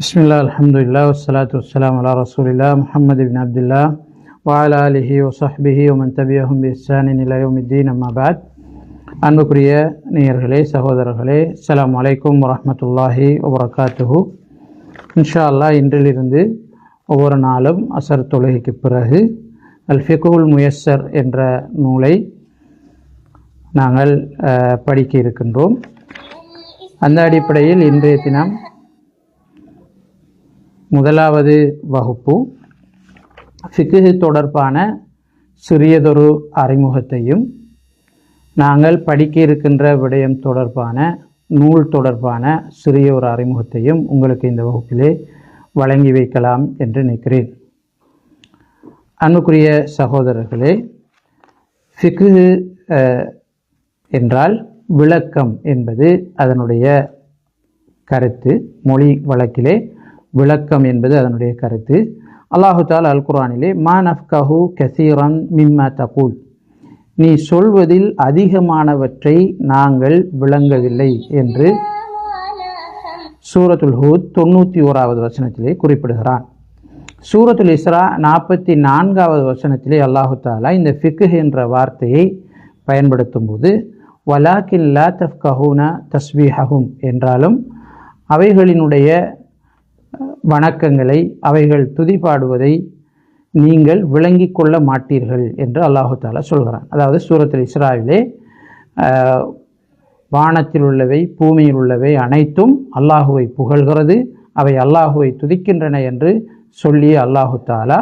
بسم الله الحمد لله والصلاة والسلام على رسول الله محمد بن عبد الله وعلى آله وصحبه ومن تبعهم بإحسان إلى يوم الدين أما بعد அன்புக்குரிய நேயர்களே சகோதரர்களே அஸ்ஸலாமு அலைக்கும் வரஹ்மத்துல்லாஹி வபரகாத்துஹு இன்ஷா அல்லாஹ் இன்றிலிருந்து ஒவ்வொரு நாளும் அசர் தொழுகைக்கு பிறகு அல் ஃபிகுல் முயஸ்ஸர் என்ற நூலை நாங்கள் அஹ், படிக்க இருக்கின்றோம் அந்த அடிப்படையில் இன்றைய தினம் முதலாவது வகுப்பு. ஃபிக்கு தொடர்பான சிறியதொரு அறிமுகத்தையும் நாங்கள் படிக்க இருக்கின்ற விடயம் தொடர்பான நூல் தொடர்பான சிறிய ஒரு அறிமுகத்தையும் உங்களுக்கு இந்த வகுப்பிலே வழங்கி வைக்கலாம் என்று நினைக்கிறேன். அன்புக்குரிய சகோதரர்களே ஃபிக்கு என்றால் விளக்கம் என்பது அதனுடைய கருத்து மொழி வழக்கிலே விளக்கம் என்பது அதனுடைய கருத்து. அல்லாஹு தால் அல் குரானிலே மா நஃப்கஹு கசீரன் மிம்ம தகூல். நீ சொல்வதில் அதிகமானவற்றை நாங்கள் விளங்கவில்லை என்று சூரத்துல் ஹூத் தொண்ணூற்றி ஓராவது வசனத்திலே குறிப்பிடுகிறான். சூரத்துல் இஸ்ரா நாற்பத்தி நான்காவது வசனத்திலே அல்லாஹு தாலா இந்த ஃபிக்ஹ் என்ற வார்த்தையை பயன்படுத்தும் போது வலாக்கின் லா தஃப்கஹூன தஸ்பீஹகும் என்றாலும் அவைகளினுடைய வணக்கங்களை அவைகள் துதிபாடுவதை நீங்கள் விளங்கி கொள்ள மாட்டீர்கள் என்று அல்லாஹு தாலா சொல்கிறான். அதாவது சூரத்தில் இஸ்ராவிலே வானத்தில் உள்ளவை பூமியில் உள்ளவை அனைத்தும் அல்லாஹுவை புகழ்கிறது அவை அல்லாஹுவை துதிக்கின்றன என்று சொல்லிய அல்லாஹு தாலா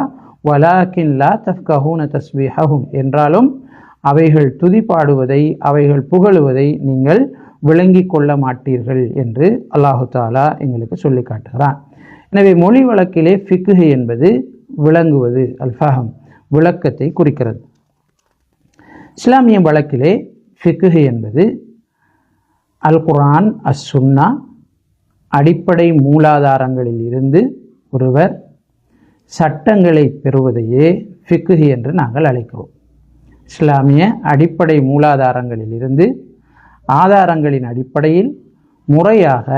வலாக்கின் லா தஃப்கஹூன தஸ்பீஹகும் என்றாலும் அவைகள் துதிப்பாடுவதை அவைகள் புகழுவதை நீங்கள் விளங்கிக் கொள்ள மாட்டீர்கள் என்று அல்லாஹு தாலா எங்களுக்கு சொல்லி காட்டுகிறான். எனவே மொழி வழக்கிலே ஃபிக்ஹு என்பது விளங்குவது அல்ஃபாகம் விளக்கத்தை குறிக்கிறது. இஸ்லாமிய வழக்கிலே ஃபிக்ஹு என்பது அல் குரான் அஸ் சுன்னா அடிப்படை மூலாதாரங்களில் இருந்து ஒருவர் சட்டங்களை பெறுவதையே ஃபிக்குஹி என்று நாங்கள் அழைக்கிறோம். இஸ்லாமிய அடிப்படை மூலாதாரங்களில் இருந்து ஆதாரங்களின் அடிப்படையில் முறையாக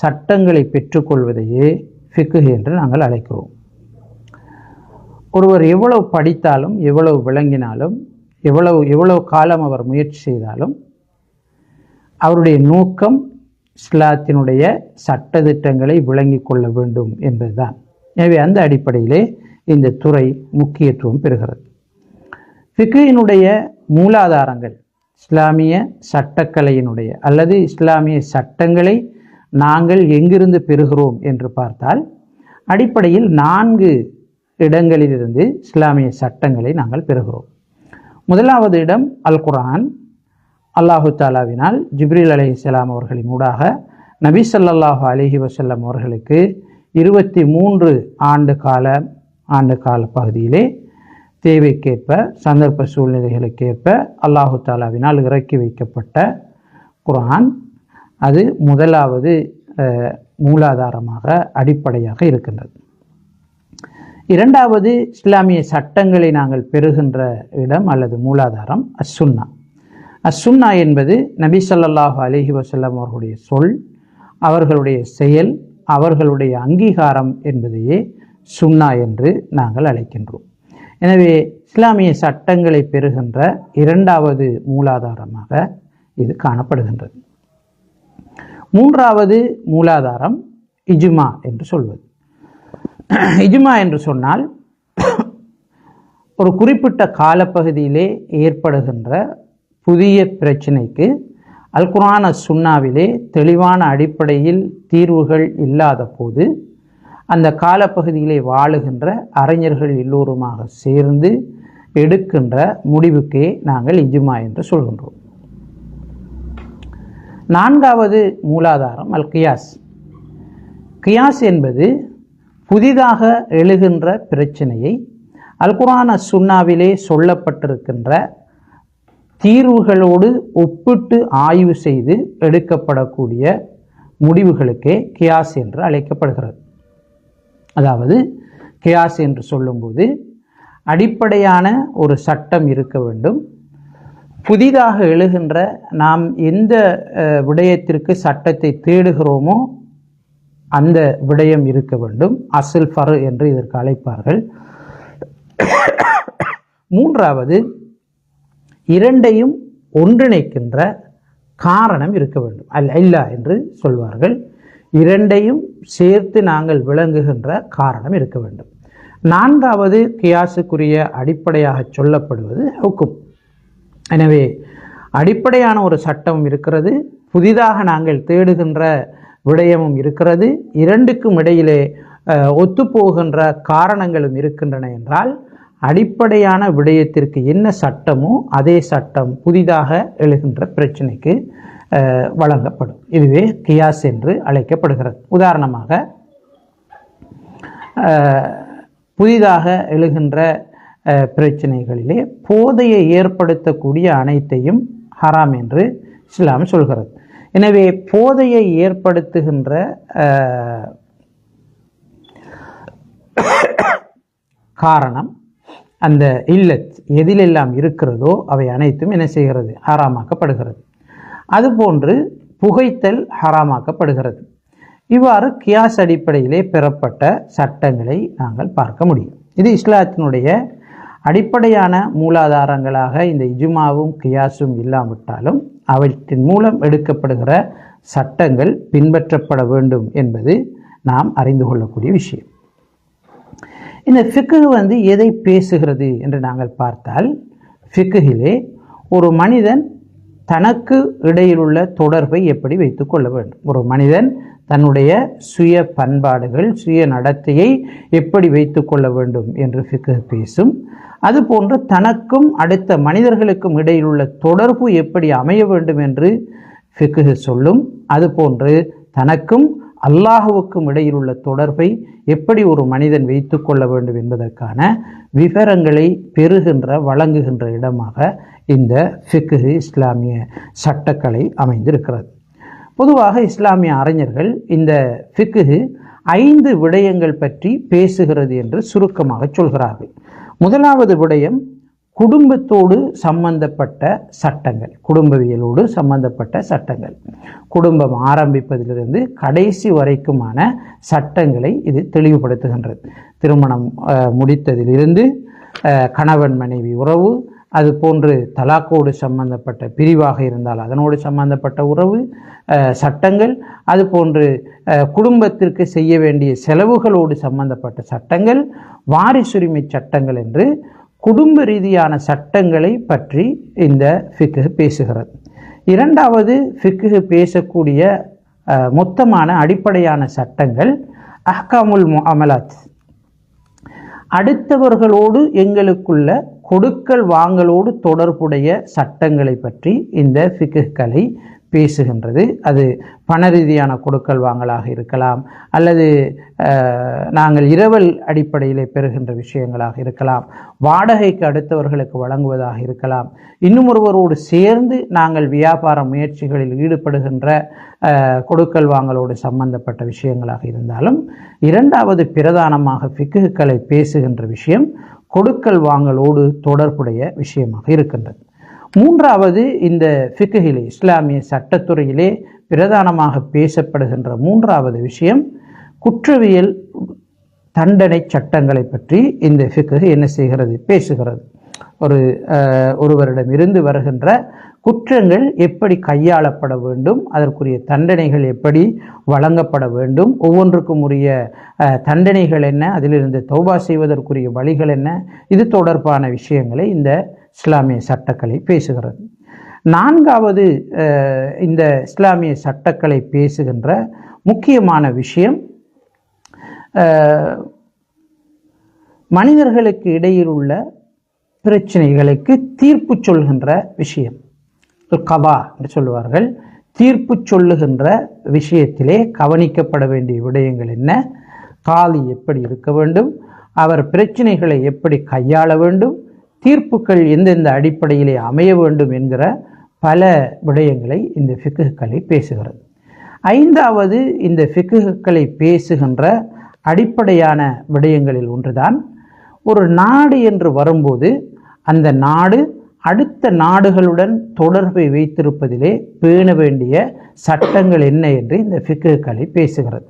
சட்டங்களை பெற்றுக்கொள்வதையே ஃபிக்கு என்று நாங்கள் அழைக்கிறோம். ஒருவர் எவ்வளவு படித்தாலும் எவ்வளவு விளங்கினாலும் எவ்வளவு எவ்வளவு காலம் அவர் முயற்சி செய்தாலும் அவருடைய நோக்கம் இஸ்லாத்தினுடைய சட்டத்திட்டங்களை விளங்கிக் கொள்ள வேண்டும் என்பதுதான். எனவே அந்த அடிப்படையிலே இந்த துறை முக்கியத்துவம் பெறுகிறது. ஃபிக்ரினுடைய மூலாதாரங்கள் இஸ்லாமிய சட்டக்கலையினுடைய அல்லது இஸ்லாமிய சட்டங்களை நாங்கள் எங்கிருந்து பெறுகிறோம் என்று பார்த்தால் அடிப்படையில் நான்கு இடங்களிலிருந்து இஸ்லாமிய சட்டங்களை நாங்கள் பெறுகிறோம். முதலாவது இடம் அல் குரான் அல்லாஹு தாலாவினால் ஜிப்ரீல் அலைஹிஸ்ஸலாம் அவர்களின் ஊடாக நபி ஸல்லல்லாஹு அலைஹி வசல்லம் அவர்களுக்கு இருபத்தி மூன்று ஆண்டு கால ஆண்டு கால பகுதியிலே தேவைக்கேற்ப சந்தர்ப்ப சூழ்நிலைகளுக்கேற்ப அல்லாஹு தாலாவினால் இறக்கி வைக்கப்பட்ட குரான் அது முதலாவது மூலாதாரமாக அடிப்படையாக இருக்கின்றது. இரண்டாவது இஸ்லாமிய சட்டங்களை நாங்கள் பெறுகின்ற இடம் அல்லது மூலாதாரம் அசுன்னா அசுன்னா என்பது நபி சொல்லாஹு அலைஹி வசல்லம் அவர்களுடைய சொல் அவர்களுடைய செயல் அவர்களுடைய அங்கீகாரம் என்பதையே சுன்னா என்று நாங்கள் அழைக்கின்றோம். எனவே இஸ்லாமிய சட்டங்களை பெறுகின்ற இரண்டாவது மூலாதாரமாக இது காணப்படுகின்றது. மூன்றாவது மூலாதாரம் இஜுமா என்று சொல்வது. இஜுமா என்று சொன்னால் ஒரு குறிப்பிட்ட காலப்பகுதியிலே ஏற்படுகின்ற புதிய பிரச்சினைக்கு அல்குரான சுண்ணாவிலே தெளிவான அடிப்படையில் தீர்வுகள் இல்லாத போது அந்த காலப்பகுதியிலே வாழுகின்ற அறிஞர்கள் எல்லோருமாக சேர்ந்து எடுக்கின்ற முடிவுக்கே நாங்கள் இஜுமா என்று சொல்கின்றோம். நான்காவது மூலாதாரம் அல் கியாஸ். கியாஸ் என்பது புதிதாக எழுகின்ற பிரச்சனையை அல்குரான சுண்ணாவிலே சொல்லப்பட்டிருக்கின்ற தீர்வுகளோடு ஒப்பிட்டு ஆய்வு செய்து எடுக்கப்படக்கூடிய முடிவுகளுக்கே கியாஸ் என்று அழைக்கப்படுகிறது. அதாவது கியாஸ் என்று சொல்லும்போது அடிப்படையான ஒரு சட்டம் இருக்க வேண்டும். புதிதாக எழுகின்ற நாம் எந்த விடயத்திற்கு சட்டத்தை தேடுகிறோமோ அந்த விடயம் இருக்க வேண்டும். அசில் ஃபரு என்று இதற்கு அழைப்பார்கள். மூன்றாவது இரண்டையும் ஒன்றிணைக்கின்ற காரணம் இருக்க வேண்டும். அல்ல இல்லா என்று சொல்வார்கள். இரண்டையும் சேர்த்து நாங்கள் விளங்குகின்ற காரணம் இருக்க வேண்டும். நான்காவது கியாசுக்குரிய அடிப்படையாக சொல்லப்படுவது ஹுக்கும். எனவே அடிப்படையான ஒரு சட்டம் இருக்கிறது. புதிதாக நாங்கள் தேடுகின்ற விடயமும் இருக்கிறது. இரண்டுக்கும் இடையிலே ஒத்துப்போகின்ற காரணங்களும் இருக்கின்றன என்றால் அடிப்படையான விடயத்திற்கு என்ன சட்டமோ அதே சட்டம் புதிதாக எழுகின்ற பிரச்சனைக்கு வழங்கப்படும். இதுவே கியாஸ் என்று அழைக்கப்படுகிறது. உதாரணமாக புதிதாக எழுகின்ற பிரச்சனைகளிலே போதையை ஏற்படுத்தக்கூடிய அனைத்தையும் ஹராம் என்று இஸ்லாம் சொல்கிறது. எனவே போதையை ஏற்படுத்துகின்ற காரணம் அந்த இல்லத் எதிலெல்லாம் இருக்கிறதோ அவை அனைத்தும் என்ன செய்கிறது? ஹராமாக்கப்படுகிறது. அதுபோன்று புகைத்தல் ஹராமாக்கப்படுகிறது. இவ்வாறு கியாஸ் அடிப்படையிலே பெறப்பட்ட சட்டங்களை நாங்கள் பார்க்க முடியும். இது இஸ்லாத்தினுடைய அடிப்படையான மூலாதாரங்களாக இந்த இஜுமாவும் கியாஸும் இல்லாவிட்டாலும் அவற்றின் மூலம் எடுக்கப்படுகிற சட்டங்கள் பின்பற்றப்பட வேண்டும் என்பது நாம் அறிந்து கொள்ளக்கூடிய விஷயம். இந்த ஃபிக்கு வந்து எதை பேசுகிறது என்று நாங்கள் பார்த்தால் ஃபிக்குகிலே ஒரு மனிதன் தனக்கு இடையிலுள்ள தொடர்பை எப்படி வைத்துக்கொள்ள வேண்டும்? ஒரு மனிதன் தன்னுடைய சுய பண்பாடுகள் சுய நடத்தையை எப்படி வைத்துக்கொள்ள வேண்டும் என்று ஃபிக்கு பேசும். அதுபோன்று தனக்கும் அடுத்த மனிதர்களுக்கும் இடையிலுள்ள தொடர்பு எப்படி அமைய வேண்டும் என்று ஃபிக்கு சொல்லும். அதுபோன்று தனக்கும் அல்லாஹுவுக்கும் இடையிலுள்ள தொடர்பை எப்படி ஒரு மனிதன் வைத்துக்கொள்ள வேண்டும் என்பதற்கான விவரங்களை பெறுகின்ற வழங்குகின்ற இடமாக இந்த ஃபிக்கு இஸ்லாமிய சட்டக்கலை அமைந்திருக்கிறது. பொதுவாக இஸ்லாமிய அறிஞர்கள் இந்த ஃபிக்கு ஐந்து விடயங்கள் பற்றி பேசுகிறது என்று சுருக்கமாக சொல்கிறார்கள். முதலாவது விடயம் குடும்பத்தோடு சம்பந்தப்பட்ட சட்டங்கள் குடும்பவியலோடு சம்பந்தப்பட்ட சட்டங்கள். குடும்பம் ஆரம்பிப்பதிலிருந்து கடைசி வரைக்குமான சட்டங்களை இது தெளிவுபடுத்துகின்றது. திருமணம் முடித்ததிலிருந்து கணவன் மனைவி உறவு அது போன்று தலாக்கோடு சம்பந்தப்பட்ட பிரிவாக இருந்தால் அதனோடு சம்பந்தப்பட்ட உறவு சட்டங்கள் அது போன்று குடும்பத்திற்கு செய்ய வேண்டிய செலவுகளோடு சம்பந்தப்பட்ட சட்டங்கள் வாரிசுரிமை சட்டங்கள் என்று குடும்ப ரீதியான சட்டங்களை பற்றி இந்த ஃபிக்கு பேசுகிறது. இரண்டாவது ஃபிக்கு பேசக்கூடிய மொத்தமான அடிப்படையான சட்டங்கள் அஹ்காமுல் முஅமலாத். அடுத்தவர்களோடு எங்களுக்குள்ள கொடுக்கல் வாங்கலோடு தொடர்புடைய சட்டங்களை பற்றி இந்த ஃபிக்குகளை பேசுகின்றது. அது பண ரீதியான கொடுக்கல் வாங்கலாக இருக்கலாம் அல்லது நாங்கள் இரவல் அடிப்படையில் பெறுகின்ற விஷயங்களாக இருக்கலாம் வாடகைக்கு அடுத்தவர்களுக்கு வழங்குவதாக இருக்கலாம். இன்னும் ஒருவரோடு சேர்ந்து நாங்கள் வியாபார முயற்சிகளில் ஈடுபடுகின்ற கொடுக்கல் வாங்கலோடு சம்பந்தப்பட்ட விஷயங்களாக இருந்தாலும் இரண்டாவது பிரதானமாக ஃபிக்குகளை பேசுகின்ற விஷயம் கொடுக்கல் வாங்கலோடு தொடர்புடைய விஷயமாக இருக்கின்றது. மூன்றாவது இந்த ஃபிக்குகிலே இஸ்லாமிய சட்டத்துறையிலே பிரதானமாக பேசப்படுகின்ற மூன்றாவது விஷயம் குற்றவியல் தண்டனை சட்டங்களை பற்றி இந்த ஃபிக்கு என்ன செய்கிறது பேசுகிறது. ஒரு ஒருவரிடமிருந்து வருகின்ற குற்றங்கள் எப்படி கையாளப்பட வேண்டும் அதற்குரிய தண்டனைகள் எப்படி வழங்கப்பட வேண்டும் ஒவ்வொன்றுக்கும் உரிய தண்டனைகள் என்ன அதிலிருந்து தௌபா செய்வதற்குரிய வழிகள் என்ன இது தொடர்பான விஷயங்களை இந்த இஸ்லாமிய சட்டக்கலை பேசுகிறது. நான்காவது இந்த இஸ்லாமிய சட்டக்கலை பேசுகின்ற முக்கியமான விஷயம் மனிதர்களுக்கு இடையில் உள்ள பிரச்சனைகளுக்கு தீர்ப்பு சொல்கின்ற விஷயம். கவா என்று சொல்லுவார்கள். தீர்ப்பு சொல்லுகின்ற விஷயத்திலே கவனிக்கப்பட வேண்டிய விடயங்கள் என்ன? காலி எப்படி இருக்க வேண்டும்? அவர் பிரச்சனைகளை எப்படி கையாள வேண்டும்? தீர்ப்புகள் எந்தெந்த அடிப்படையிலே அமைய வேண்டும் என்கிற பல விடயங்களை இந்த ஃபிக்குகளை பேசுகிறது. ஐந்தாவது இந்த ஃபிக்குகளை பேசுகின்ற அடிப்படையான விடயங்களில் ஒன்றுதான். ஒரு நாடு என்று வரும்போது அந்த நாடு அடுத்த நாடுகளுடன் தொடர்பை வைத்திருப்பதிலே பேண வேண்டிய சட்டங்கள் என்ன என்று இந்த ஃபிக்குகளை பேசுகிறது.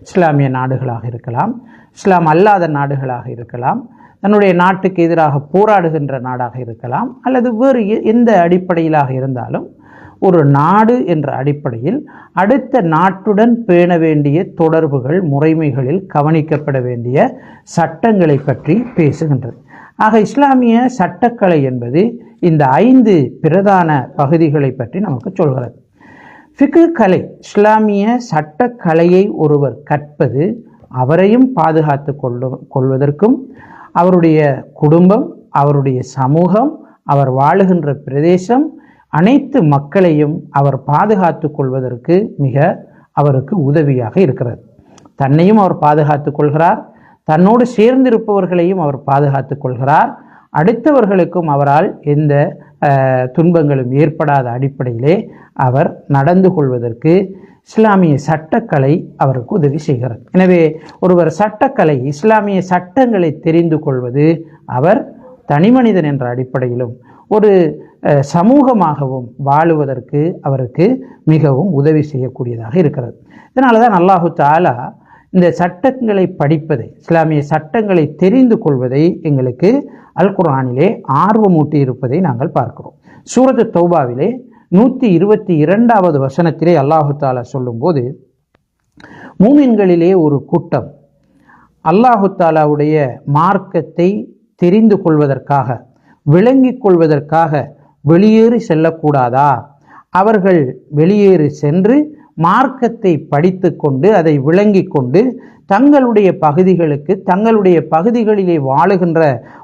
இஸ்லாமிய நாடுகளாக இருக்கலாம் இஸ்லாம் அல்லாத நாடுகளாக இருக்கலாம் தன்னுடைய நாட்டுக்கு எதிராக போராடுகின்ற நாடாக இருக்கலாம் அல்லது வேறு எந்த அடிப்படையிலாக இருந்தாலும் ஒரு நாடு என்ற அடிப்படையில் அடுத்த நாட்டுடன் பேண வேண்டிய தொடர்புகள் முறைமைகளில் கவனிக்கப்பட வேண்டிய சட்டங்களை பற்றி பேசுகின்றது. ஆக இஸ்லாமிய சட்டக்கலை என்பது இந்த ஐந்து பிரதான பகுதிகளை பற்றி நமக்கு சொல்கிறது. ஃபிக்கு கலை இஸ்லாமிய சட்டக்கலையை ஒருவர் கற்பது அவரையும் பாதுகாத்து கொள்வதற்கும் அவருடைய குடும்பம் அவருடைய சமூகம் அவர் வாழுகின்ற பிரதேசம் அனைத்து மக்களையும் அவர் பாதுகாத்து கொள்வதற்கு மிக அவருக்கு உதவியாக இருக்கிறது. தன்னையும் அவர் பாதுகாத்து கொள்கிறார் தன்னோடு சேர்ந்திருப்பவர்களையும் அவர் பாதுகாத்து கொள்கிறார். அடுத்தவர்களுக்கும் அவரால் எந்த துன்பங்களும் ஏற்படாத அடிப்படையிலே அவர் நடந்து கொள்வதற்கு இஸ்லாமிய சட்டக்கலை அவருக்கு உதவி செய்கிறது. எனவே ஒருவர் சட்டக்கலை இஸ்லாமிய சட்டங்களை தெரிந்து கொள்வது அவர் தனிமனிதன் என்ற அடிப்படையிலும் ஒரு சமூகமாகவும் வாழுவதற்கு அவருக்கு மிகவும் உதவி செய்யக்கூடியதாக இருக்கிறது. இதனால தான் அல்லாஹு தாலா இந்த சட்டங்களை படிப்பதை இஸ்லாமிய சட்டங்களை தெரிந்து கொள்வதை எங்களுக்கு அல் குரானிலே ஆர்வமூட்டி இருப்பதை நாங்கள் பார்க்கிறோம். சூரத் தௌபாவிலே நூற்றி இருபத்தி இரண்டாவது வசனத்திலே அல்லாஹு தாலா சொல்லும்போது மூமின்களிலே ஒரு கூட்டம் அல்லாஹு தாலாவுடைய மார்க்கத்தை தெரிந்து கொள்வதற்காக விளங்கிக் கொள்வதற்காக வெளியேறி செல்லக்கூடாதா? அவர்கள் வெளியேறி சென்று மார்க்கத்தை படித்து கொண்டு அதை விளங்கி கொண்டு தங்களுடைய பகுதிகளுக்கு தங்களுடைய பகுதிகளிலே வாழுகின்ற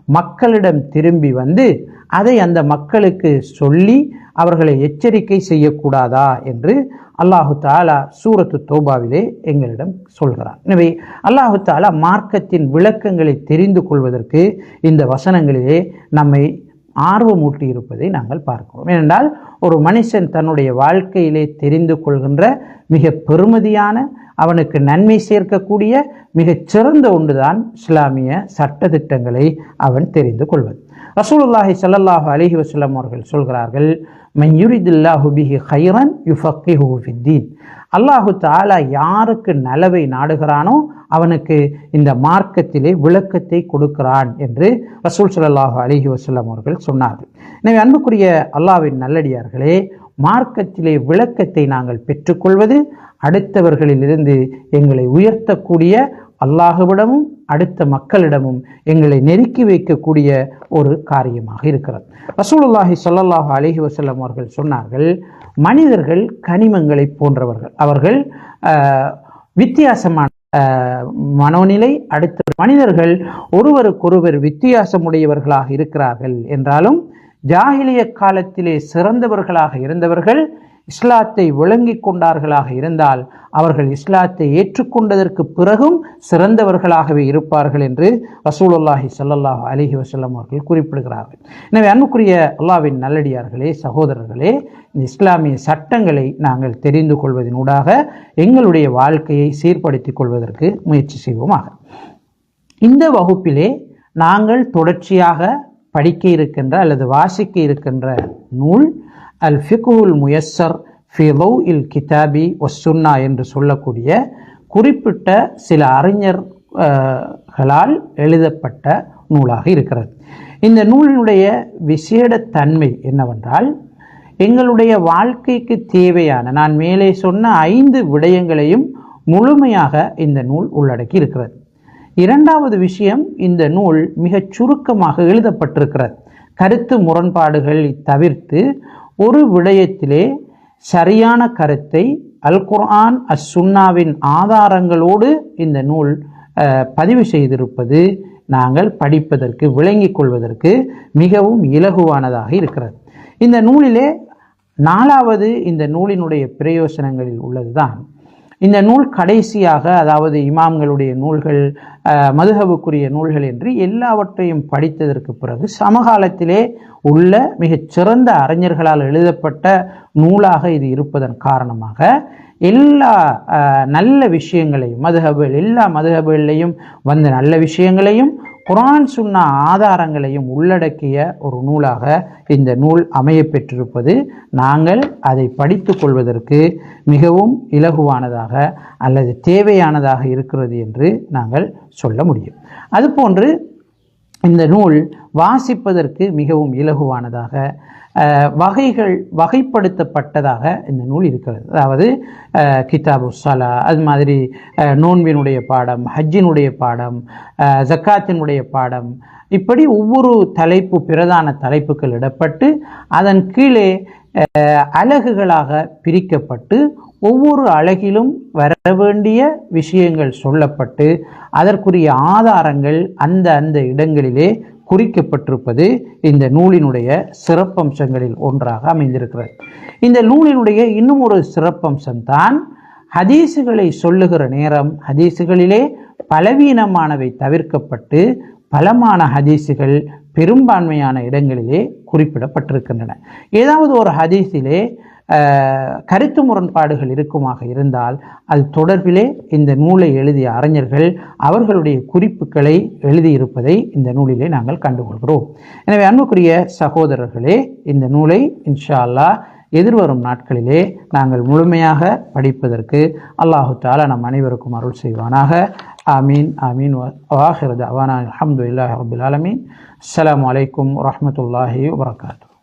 மக்களிடம் திரும்பி வந்து அதை அந்த மக்களுக்கு சொல்லி அவர்களை எச்சரிக்கை செய்யக்கூடாதா என்று அல்லாஹு தாலா சூரத்து தோபாவிலே எங்களிடம் சொல்கிறார் எனவே அல்லாஹு தாலா மார்க்கத்தின் விளக்கங்களை தெரிந்து கொள்வதற்கு இந்த வசனங்களிலே நம்மை ஆர்வமூட்டி இருப்பதை நாங்கள் பார்க்கிறோம். ஏனென்றால் ஒரு மனுஷன் தன்னுடைய வாழ்க்கையிலே தெரிந்து கொள்கின்ற மிக பெருமதியான அவனுக்கு நன்மை சேர்க்கக்கூடிய மிகச் சிறந்த ஒன்றுதான் இஸ்லாமிய சட்டத்திட்டங்களை அவன் தெரிந்து கொள்வது. ரசூலுல்லாஹி சல்லாஹு அலிஹி வசல்லம் அவர்கள் சொல்கிறார்கள் மன் பிஹி ஹைரன் யுஃபக்கி ஹூஃபித்தீன் அல்லாஹு தாலா யாருக்கு நலவை நாடுகிறானோ அவனுக்கு இந்த மார்க்கத்திலே விளக்கத்தை கொடுக்கிறான் என்று ரசூல் சுல்லாஹு அலிஹி வசல்லம் அவர்கள் சொன்னார்கள். எனவே அன்புக்குரிய அல்லாவின் நல்லடியார்களே மார்க்கத்திலே விளக்கத்தை நாங்கள் பெற்றுக்கொள்வது அடுத்தவர்களிலிருந்து எங்களை உயர்த்தக்கூடிய அல்லாஹுவிடமும் அடுத்த மக்களிடமும் எங்களை நெருக்கி வைக்கக்கூடிய ஒரு காரியமாக இருக்கிறது. ரசூலுல்லாஹி சொல்லல்லாஹு அலஹி வசல்லம் அவர்கள் சொன்னார்கள் மனிதர்கள் கனிமங்களை போன்றவர்கள். அவர்கள் ஆஹ், வித்தியாசமான மனோநிலை அடுத்த மனிதர்கள் ஒருவருக்கொருவர் வித்தியாசமுடையவர்களாக இருக்கிறார்கள் என்றாலும் ஜாகிலிய காலத்திலே சிறந்தவர்களாக இருந்தவர்கள் இஸ்லாத்தை விளங்கிக் கொண்டார்களாக இருந்தால் அவர்கள் இஸ்லாத்தை ஏற்றுக்கொண்டதற்கு பிறகும் சிறந்தவர்களாகவே இருப்பார்கள் என்று வசூலுல்லாஹி சல்லாஹ் அலிஹி வசல்லம் அவர்கள் குறிப்பிடுகிறார்கள். எனவே அன்புக்குரிய அல்லாவின் நல்லடியார்களே சகோதரர்களே இந்த இஸ்லாமிய சட்டங்களை நாங்கள் தெரிந்து கொள்வதனூடாக எங்களுடைய வாழ்க்கையை சீர்படுத்திக் கொள்வதற்கு முயற்சி செய்வோமாக. இந்த வகுப்பிலே நாங்கள் தொடர்ச்சியாக படிக்க இருக்கின்ற அல்லது வாசிக்க இருக்கின்ற நூல் அல் ஃபிகுல் முயஸ்ஸர் ஃபி இல் கிதாபி ஒசுன்னா என்று சொல்லக்கூடிய குறிப்பிட்ட சில அறிஞர்களால் எழுதப்பட்ட நூலாக இருக்கிறது. இந்த நூலினுடைய விசேட தன்மை என்னவென்றால் எங்களுடைய வாழ்க்கைக்கு தேவையான நான் மேலே சொன்ன ஐந்து விடயங்களையும் முழுமையாக இந்த நூல் உள்ளடக்கி இருக்கிறது. இரண்டாவது விஷயம் இந்த நூல் மிகச் சுருக்கமாக எழுதப்பட்டிருக்கிறது. கருத்து முரண்பாடுகளை தவிர்த்து ஒரு விடயத்திலே சரியான கருத்தை அல் குர்ஆன் அஸ் சுன்னாவின் ஆதாரங்களோடு இந்த நூல் பதிவு செய்திருப்பது நாங்கள் படிப்பதற்கு விளங்கிக் கொள்வதற்கு மிகவும் இலகுவானதாக இருக்கிறது. இந்த நூலிலே நாலாவது இந்த நூலினுடைய பிரயோசனங்களில் உள்ளதுதான். இந்த நூல் கடைசியாக அதாவது இமாம்களுடைய நூல்கள் அஹ், மதுஹபுக்குரிய நூல்கள் என்று எல்லாவற்றையும் படித்ததற்கு பிறகு சமகாலத்திலே உள்ள மிகச்சிறந்த அறிஞர்களால் எழுதப்பட்ட நூலாக இது இருப்பதன் காரணமாக எல்லா நல்ல விஷயங்களையும் மதுஹபுகள் எல்லா மதுஹபுகளையும் வந்த நல்ல விஷயங்களையும் குரான் சுன்னா ஆதாரங்களையும் உள்ளடக்கிய ஒரு நூலாக இந்த நூல் அமைய பெற்றிருப்பது நாங்கள் அதை படித்து கொள்வதற்கு மிகவும் இலகுவானதாக அல்லது தேவையானதாக இருக்கிறது என்று நாங்கள் சொல்ல முடியும். அதுபோன்று இந்த நூல் வாசிப்பதற்கு மிகவும் இலகுவானதாக வகைகள் வகைப்படுத்தப்பட்டதாக இந்த நூல் இருக்கிறது. அதாவது கிதாபு சலா அது மாதிரி நோன்பினுடைய பாடம் ஹஜ்ஜினுடைய பாடம் ஜக்காத்தினுடைய பாடம் இப்படி ஒவ்வொரு தலைப்பு பிரதான தலைப்புகள் இடப்பட்டு அதன் கீழே அலகுகளாக பிரிக்கப்பட்டு ஒவ்வொரு அழகிலும் வர வேண்டிய விஷயங்கள் சொல்லப்பட்டு அதற்குரிய ஆதாரங்கள் அந்த அந்த இடங்களிலே குறிக்கப்பட்டிருப்பது இந்த நூலினுடைய சிறப்பம்சங்களில் ஒன்றாக அமைந்திருக்கிறது. இந்த நூலினுடைய இன்னும் ஒரு சிறப்பம்சம்தான் ஹதீசுகளை சொல்லுகிற நேரம் ஹதீசுகளிலே பலவீனமானவை தவிர்க்கப்பட்டு பலமான ஹதீசுகள் பெரும்பான்மையான இடங்களிலே குறிப்பிடப்பட்டிருக்கின்றன. ஏதாவது ஒரு ஹதீஸிலே கருத்து முரண்பாடுகள் இருக்குமாக இருந்தால் அது தொடர்பிலே இந்த நூலை எழுதிய அறிஞர்கள் அவர்களுடைய குறிப்புகளை எழுதியிருப்பதை இந்த நூலிலே நாங்கள் கண்டுகொள்கிறோம். எனவே அன்புக்குரிய சகோதரர்களே இந்த நூலை இன்ஷா அல்லாஹ் எதிர்வரும் நாட்களிலே நாங்கள் முழுமையாக படிப்பதற்கு அல்லாஹு தாலா நம் அனைவருக்கும் அருள் செய்வானாக. ஆமீன் ஆமீன். வாஹிரத் அவானா அலமதுல்லாஹி ரபுல் ஆலமீன். அஸ்ஸலாமு வலைக்கம் வரமத்துல்லாஹி வரகாத்து